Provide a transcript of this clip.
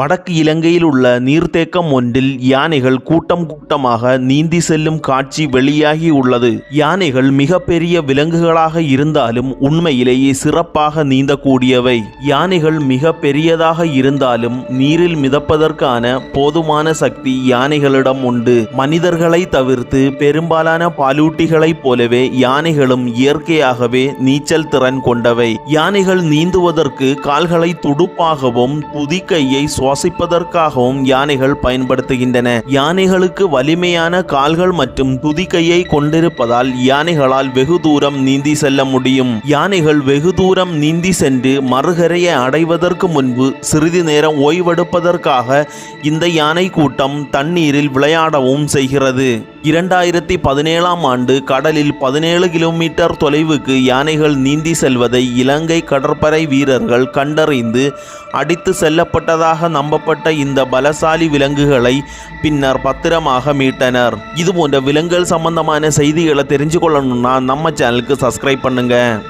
வடக்கு இலங்கையில் உள்ள நீர்த்தேக்கம் ஒன்றில் யானைகள் கூட்டம் கூட்டமாக நீந்தி செல்லும் காட்சி வெளியாகி உள்ளது. யானைகள் மிகப்பெரிய விலங்குகளாக இருந்தாலும் உண்மையிலேயே சிறப்பாக நீந்தக்கூடியவை. யானைகள் மிக பெரியதாக இருந்தாலும் நீரில் மிதப்பதற்கான போதுமான சக்தி யானைகளிடம் உண்டு. மனிதர்களை தவிர்த்து பெரும்பாலான பாலூட்டிகளைப் போலவே யானைகளும் இயற்கையாகவே நீச்சல் திறன் கொண்டவை. யானைகள் நீந்துவதற்கு கால்களை துடுப்பாகவும் புதிக்கையை சுவாசிப்பதற்காகவும் யானைகள் பயன்படுத்துகின்றன. யானைகளுக்கு வலிமையான கால்கள் மற்றும் துதிக்கையை கொண்டிருப்பதால் யானைகளால் வெகு தூரம் நீந்தி செல்ல முடியும். யானைகள் வெகு தூரம் நீந்தி சென்று மறுகரையை அடைவதற்கு முன்பு சிறிது நேரம் ஓய்வெடுப்பதற்காக இந்த யானை கூட்டம் தண்ணீரில் விளையாடவும் செய்கிறது. இரண்டாயிரத்தி பதினேழாம் ஆண்டு கடலில் பதினேழு கிலோமீட்டர் தொலைவுக்கு யானைகள் நீந்தி செல்வதை இலங்கை கடற்படை வீரர்கள் கண்டறிந்து அடித்து செல்லப்பட்டதாக நம்பப்பட்ட இந்த பலசாலி விலங்குகளை பின்னர் பத்திரமாக மீட்டனர். இது போன்ற விலங்குகள் சம்பந்தமான செய்திகளை தெரிஞ்சு கொள்ளணும்னா நம்ம சேனலுக்கு சப்ஸ்கிரைப் பண்ணுங்கள்